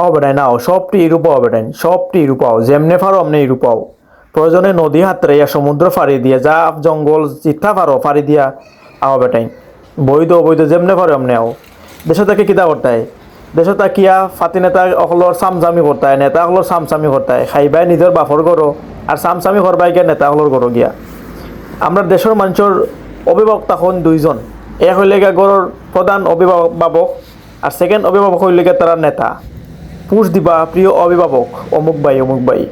আও বেটাই নাও, সবটি ইরুপাও বেটাই সবটি ইরুপাও যেমনে পারো অমনে ইরুপাও প্রয়োজনে নদী হাতরাইয়া সমুদ্র ফাড়ি দিয়া যা জঙ্গল, চিঠা পারো ফাড়ি দিয়া আও বেটাই বৈধ অবৈধ যেমনে পারো অমনে আও। দেশ থেকে কিতা করতায় দেশ কিয়া ফাতি নেতা অকলর চামচামি করতায় নেতা অকলর চামচামি করতায় খাইবাই নিজের বাপর গরো আর চামচামি করবাই গিয়া নেতা অকলর গরো গিয়া। আমরা দেশের মানুষের অভিভাবক তখন দুইজন। এক হইলে গড়ের প্রধান অভিভাবক আর সেকেন্ড অভিভাবক হইলে তারা নেতা। পুষ দিবা, প্রিয় অভিভাবক, অমুক বাই, অমুক ভাই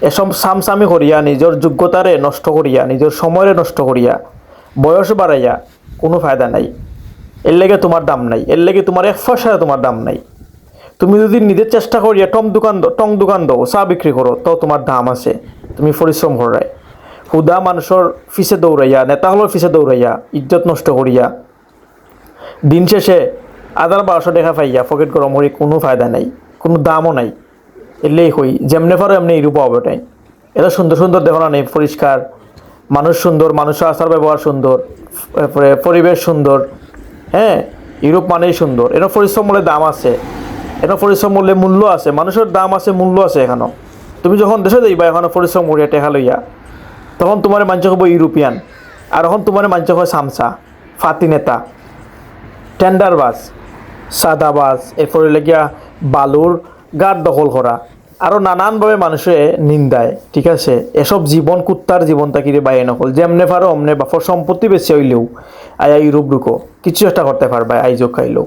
এসব সামসামি করিয়া নিজের যোগ্যতারে নষ্ট করিয়া, নিজের সময়রে নষ্ট করিয়া। বয়স বাড়াইয়া কোনো ফায়দা নাই। এর লেগে তোমার দাম নাই। এর লেগে তোমার এক পয়সায় তোমার দাম নাই। তুমি যদি নিজের চেষ্টা করিয়া টং দোকান দ- টং দোকান দাও, চা বিক্রি করো, তো তোমার দাম আছে। তুমি পরিশ্রম করাই হুদা মানুষের ফিসে দৌড়াইয়া নেতা হলের ফিসে দৌড়াইয়া, ইজ্জত নষ্ট করিয়া। দিন শেষে আদার বারোশো টাকা পাইয়া, পকেট গরম করি কোনো ফায়দা নাই। কোনো দামও নাই। এলেই হই, যেমনে পারো এমনি ইরূপ হবে তাই এত সুন্দর সুন্দর দেখো না নেই, পরিষ্কার। মানুষ সুন্দর, মানুষের আচার ব্যবহার সুন্দর তারপরে পরিবেশ সুন্দর। হ্যাঁ ইউরোপ মানেই সুন্দর। এর পরিশ্রম মূল্যে দাম আছে। এর পরিশ্রম মূল্যে মূল্য আছে। মানুষের দাম আছে, মূল্য আছে এখানো তুমি যখন দেশে যাইবা, এখানে পরিশ্রম করিয়া টেকা লইয়া, তখন তোমার মাঞ্চ হব ইউরোপিয়ান। আর এখন তোমার মাঞ্চ হয় সামসা, ফাতি নেতা। টেন্ডারবাজ, সাদাবাজ, এরপরে লেগিয়া বালুর গাঢ় দখল করা আরও নানানভাবে মানুষে নিন্দায়, ঠিক আছে? এসব জীবন কুত্তার জীবন তাকিরে বাইরে নকল। যেমনে পারো অমনে বাফর সম্পত্তি বেশি হইলেও আয়া ইউরোপ ঢুকো। কিছু একটা করতে পারবা আইজক খাইলেও